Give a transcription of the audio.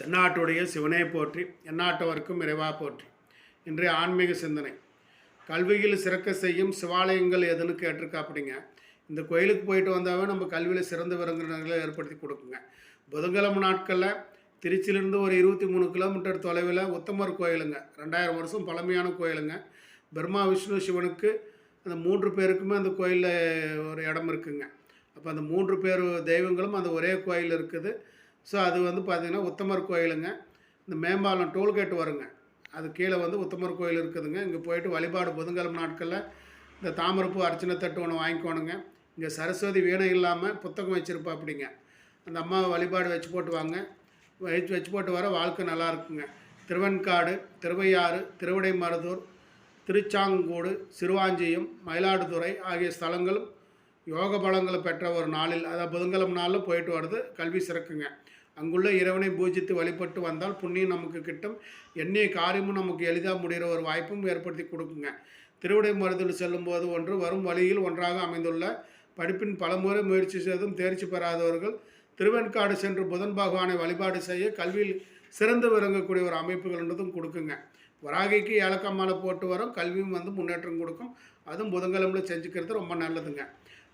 தென்னாட்டுடைய சிவனை போற்றி எந்நாட்டவர்க்கும் இறைவா போற்றி. இன்றைய ஆன்மீக சிந்தனை. கல்வியில் சிறக்க செய்யும் சிவாலயங்கள் எதுன்னு கேட்டிருக்காப்பிடிங்க. இந்த கோயிலுக்கு போயிட்டு வந்தாவே நம்ம கல்வியில் சிறந்து விருந்தினர்களை ஏற்படுத்தி கொடுக்குங்க. புதன்கிழமை நாட்களில் திருச்சியிலிருந்து ஒரு இருபத்தி மூணு கிலோமீட்டர் தொலைவில் உத்தமர் கோயிலுங்க. ரெண்டாயிரம் வருஷம் பழமையான கோயிலுங்க. பிரம்மா விஷ்ணு சிவனுக்கு அந்த மூன்று பேருக்குமே அந்த கோயிலில் ஒரு இடம் இருக்குங்க. அப்போ அந்த மூன்று பேர் தெய்வங்களும் அந்த ஒரே கோயில் இருக்குது. ஸோ அது வந்து பார்த்திங்கன்னா உத்தமர் கோயிலுங்க. இந்த மேம்பாலம் டோல்கேட் வருங்க. அது கீழே வந்து உத்தமர் கோயில் இருக்குதுங்க. இங்கே போயிட்டு வழிபாடு புதன்கிழமை நாட்களில் இந்த தாமரப்பூ அர்ச்சனை தட்டு ஒன்று வாங்கிக்கோணுங்க. இங்கே சரஸ்வதி வீணை இல்லாமல் புத்தகம் வச்சுருப்பா அப்படிங்க அந்த அம்மாவை வழிபாடு வச்சு போட்டு வாங்க. வச்சு வச்சு போட்டு வர வாழ்க்கை நல்லா இருக்குங்க. திருவெண்காடு திருவையாறு திருவிடைமருதூர் திருச்சாங்கூடு சிறுவாஞ்சியம் மயிலாடுதுறை ஆகிய ஸ்தலங்களும் யோக பலங்களை பெற்ற ஒரு நாளில் அதாவது புதன்கிழமை நாளில் போயிட்டு வர்றது கல்வி சிறக்குங்க. அங்குள்ள இறைவனை பூஜித்து வழிபட்டு வந்தால் புண்ணியம் நமக்கு கிட்டும். எண்ணிய காரியமும் நமக்கு எளிதாக முடிகிற ஒரு வாய்ப்பும் ஏற்படுத்தி கொடுக்குங்க. திருவிடை மருதில் செல்லும்போது ஒன்று வரும் வழியில் ஒன்றாக அமைந்துள்ள படிப்பின் பலமுறை முயற்சி செய்தும் தேர்ச்சி பெறாதவர்கள் திருவெண்காடு சென்று புதன் பகவானை வழிபாடு செய்ய கல்வியில் சிறந்து விளங்கக்கூடிய ஒரு அமைப்புகள்ன்றதும் கொடுக்குங்க. வராகிக்கு ஏலக்காய் மாலை போட்டு வரும் கல்வியும் வந்து முன்னேற்றம் கொடுக்கும். அதுவும் புதன்கிழமையில் செஞ்சுக்கிறது ரொம்ப நல்லதுங்க.